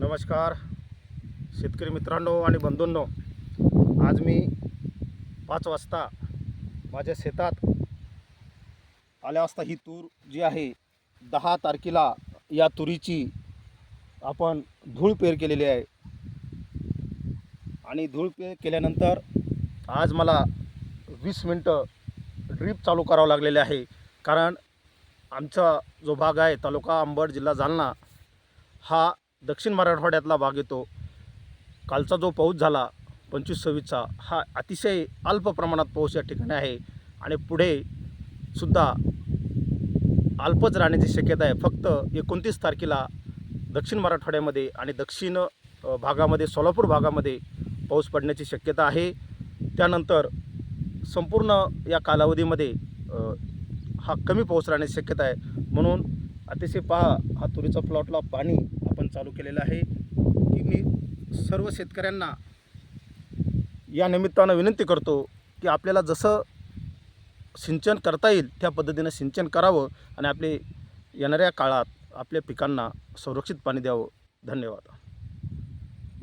नमस्कार शेतकरी मित्रांनो आणि बंधूंनो. आज मी पाच वाजता माझ्या शेतात आल्या वाजता ही तूर जी आहे दहा तारखेला या तुरीची आपण धूळ पेर केलेली आहे. आणि धूळ पेर केल्यानंतर आज मला वीस मिनटं ड्रीप चालू करावं लागलेले आहे. कारण आमचा जो भाग आहे तालुका अंबड जिल्हा जालना हा दक्षिण मराठवाड्यातला भाग येतो. कालचा जो पाऊस झाला पंचवीस सव्वीसचा हा अतिशय अल्प प्रमाणात पाऊस या ठिकाणी आहे. आणि पुढे सुद्धा अल्पच राहण्याची शक्यता आहे. फक्त एकोणतीस तारखेला दक्षिण मराठवाड्यामध्ये आणि दक्षिण भागामध्ये सोलापूर भागामध्ये पाऊस पडण्याची शक्यता आहे. त्यानंतर संपूर्ण या कालावधीमध्ये हा कमी पाऊस राहण्याची शक्यता आहे. म्हणून अतिशय पहा हा तुरीचा प्लॉटला पाणी अभियान चालू केलेलं आहे. की मी सर्व शेतकऱ्यांना या निमित्तानं विनंती करतो की आपल्याला जसं सिंचन करता येईल त्या पद्धतीनं सिंचन करावं आणि आपले येणाऱ्या काळात आपल्या पिकांना संरक्षित पाणी द्यावं. धन्यवाद.